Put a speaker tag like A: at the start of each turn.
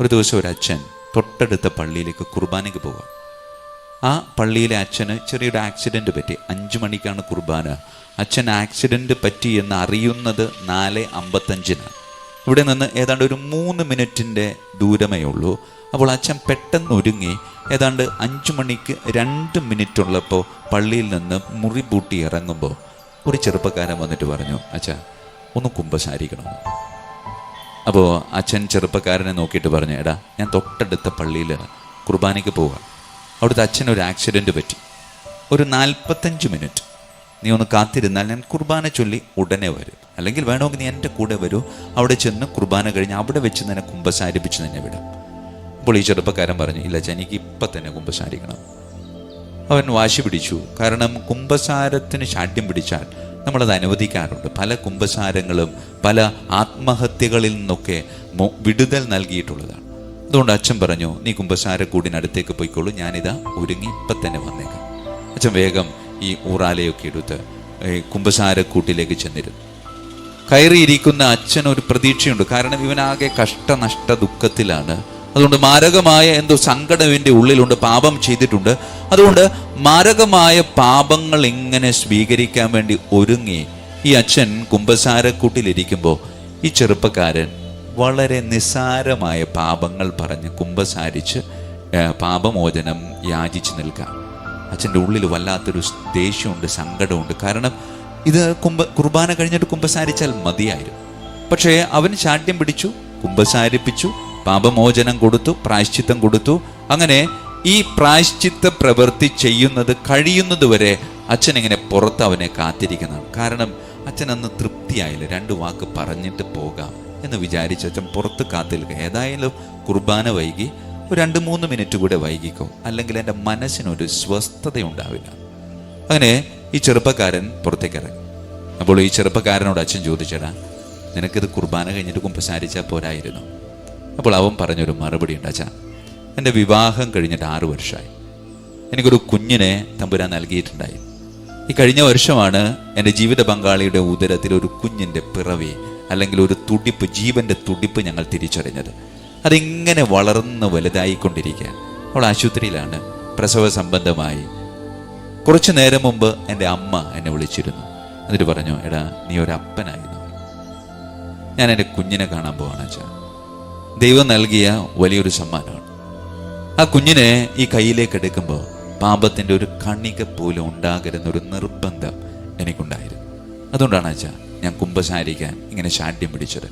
A: ഒരു ദിവസം ഒരു അച്ഛൻ തൊട്ടടുത്ത പള്ളിയിലേക്ക് കുർബാനയ്ക്ക് പോവുക ആ പള്ളിയിലെ അച്ഛന് ചെറിയൊരു ആക്സിഡന്റ് പറ്റി. അഞ്ച് മണിക്കാണ് കുർബാന. അച്ഛൻ ആക്സിഡന്റ് പറ്റി എന്ന് അറിയുന്നത് നാല് അമ്പത്തഞ്ചിനാണ്. ഇവിടെ നിന്ന് ഏതാണ്ട് ഒരു മൂന്ന് മിനിറ്റിന്റെ ദൂരമേ ഉള്ളൂ. അപ്പോൾ അച്ഛൻ പെട്ടെന്ന് ഒരുങ്ങി. ഏതാണ്ട് അഞ്ച് മണിക്ക് രണ്ട് മിനിറ്റ് ഉള്ളപ്പോൾ പള്ളിയിൽ നിന്ന് മുറി പൂട്ടി ഇറങ്ങുമ്പോൾ ഒരു ചെറുപ്പക്കാരൻ വന്നിട്ട് പറഞ്ഞു അച്ഛാ ഒന്ന് കുമ്പസാരിക്കണമെന്ന് അപ്പോൾ അച്ഛൻ ചെറുപ്പക്കാരനെ നോക്കിയിട്ട് പറഞ്ഞു എടാ ഞാൻ തൊട്ടടുത്ത പള്ളിയിൽ കുർബാനയ്ക്ക് പോവുക. അവിടുത്തെ അച്ഛൻ ഒരു ആക്സിഡന്റ് പറ്റി. ഒരു നാൽപ്പത്തഞ്ച് മിനിറ്റ് നീ ഒന്ന് കാത്തിരുന്നാൽ ഞാൻ കുർബാന ചൊല്ലി ഉടനെ വരും. അല്ലെങ്കിൽ വേണമെങ്കിൽ നീ എന്റെ കൂടെ വരൂ. അവിടെ ചെന്ന് കുർബാന കഴിഞ്ഞ് അവിടെ വെച്ച് തന്നെ കുമ്പസാരിപ്പിച്ച് തന്നെ വിടാം. അപ്പോൾ ഈ ചെറുപ്പക്കാരൻ പറഞ്ഞു ഇല്ല അച്ഛൻ എനിക്ക് ഇപ്പം തന്നെ കുമ്പസാരിക്കണം. അവൻ വാശി പിടിച്ചു. കാരണം കുംഭസാരത്തിന് ശാഠ്യം പിടിച്ചാൽ നമ്മളത് അനുവദിക്കാറുണ്ട്. പല കുംഭസാരങ്ങളും പല ആത്മഹത്യകളിൽ നിന്നൊക്കെ വിടുതൽ നൽകിയിട്ടുള്ളതാണ്. അതുകൊണ്ട് അച്ഛൻ പറഞ്ഞു നീ കുംഭസാരക്കൂടിനടുത്തേക്ക് പോയിക്കോളൂ. ഞാനിതാ ഒരുങ്ങി ഇപ്പം തന്നെ വന്നേക്കാം. അച്ഛൻ വേഗം ഈ ഊറാലയൊക്കെ എടുത്ത് ഈ കുംഭസാരക്കൂട്ടിലേക്ക് ചെന്നിരുന്നു. കയറിയിരിക്കുന്ന അച്ഛൻ ഒരു പ്രതീക്ഷയുണ്ട്. കാരണം ഇവനാകെ കഷ്ടനഷ്ട ദുഃഖത്തിലാണ് അതുകൊണ്ട് മാരകമായ എന്തോ സങ്കടം ഉള്ളിലുണ്ട് പാപം ചെയ്തിട്ടുണ്ട്. അതുകൊണ്ട് മാരകമായ പാപങ്ങൾ ഇങ്ങനെ സ്വീകരിക്കാൻ വേണ്ടി ഒരുങ്ങി ഈ അച്ഛൻ കുംഭസാരക്കൂട്ടിലിരിക്കുമ്പോൾ ഈ ചെറുപ്പക്കാരൻ വളരെ നിസ്സാരമായ പാപങ്ങൾ പറഞ്ഞ് കുമ്പസാരിച്ച് പാപമോചനം യാചിച്ച് നിൽക്കാം. അച്ഛന്റെ ഉള്ളിൽ വല്ലാത്തൊരു ദേഷ്യമുണ്ട് സങ്കടമുണ്ട്. കാരണം ഇത് കുംഭ കുർബാന കഴിഞ്ഞിട്ട് കുമ്പസാരിച്ചാൽ മതിയായിരുന്നു. പക്ഷേ അവൻ ശാഠ്യം പിടിച്ചു കുമ്പസാരിപ്പിച്ചു പാപമോചനം കൊടുത്തു പ്രായശ്ചിത്തം കൊടുത്തു. അങ്ങനെ ഈ പ്രായശ്ചിത്ത പ്രവൃത്തി ചെയ്യുന്നത് കഴിയുന്നതുവരെ അച്ഛൻ ഇങ്ങനെ പുറത്ത് അവനെ കാത്തിരിക്കുന്നതാണ് കാരണം അച്ഛൻ അന്ന് തൃപ്തിയായില്ല. രണ്ട് വാക്ക് പറഞ്ഞിട്ട് പോകാം എന്ന് വിചാരിച്ച് അച്ഛൻ പുറത്ത് കാത്തിരിക്കുക. ഏതായാലും കുർബാന വൈകി. ഒരു രണ്ട് മൂന്ന് മിനിറ്റ് കൂടെ വൈകിക്കോ. അല്ലെങ്കിൽ എന്റെ മനസ്സിനൊരു സ്വസ്ഥത ഉണ്ടാവില്ല അങ്ങനെ ഈ ചെറുപ്പക്കാരൻ പുറത്തേക്ക് ഇറങ്ങി. അപ്പോൾ ഈ ചെറുപ്പക്കാരനോട് അച്ഛൻ ചോദിച്ചടാ നിനക്കിത് കുർബാന കഴിഞ്ഞിട്ട് കുമ്പസാരിച്ചാൽ പോരായിരുന്നു. അപ്പോൾ അവൻ പറഞ്ഞൊരു മറുപടി ഉണ്ട് എന്റെ വിവാഹം കഴിഞ്ഞിട്ട് ആറു വർഷമായി. എനിക്കൊരു കുഞ്ഞിനെ തമ്പുരാൻ നൽകിയിട്ടുണ്ടായി. ഈ കഴിഞ്ഞ വർഷമാണ് എന്റെ ജീവിത പങ്കാളിയുടെ ഉദരത്തിൽ ഒരു കുഞ്ഞിന്റെ പിറവി അല്ലെങ്കിൽ ഒരു തുടിപ്പ് ജീവന്റെ തുടിപ്പ് ഞങ്ങൾ തിരിച്ചറിഞ്ഞത്. അതിങ്ങനെ വളർന്ന് വലുതായിക്കൊണ്ടിരിക്കുക. അവൾ ആശുപത്രിയിലാണ്. പ്രസവ സംബന്ധമായി. കുറച്ചു നേരം മുമ്പ് എന്റെ അമ്മ എന്നെ വിളിച്ചിരുന്നു. എന്നിട്ട് പറഞ്ഞു എടാ നീ ഒരു ഞാൻ എന്റെ കുഞ്ഞിനെ കാണാൻ പോവാണ് ദൈവം നൽകിയ വലിയൊരു സമ്മാനമാണ്. ആ കുഞ്ഞിനെ ഈ കയ്യിലേക്ക് എടുക്കുമ്പോൾ പാപത്തിന്റെ ഒരു കണിക പോലും ഉണ്ടാകരുന്നൊരു നിർബന്ധം എനിക്കുണ്ടായിരുന്നു. അതുകൊണ്ടാണ് അച്ഛാ ഞാൻ കുംഭസാരിക്കാൻ ഇങ്ങനെ ശാഠ്യം പിടിച്ചത്.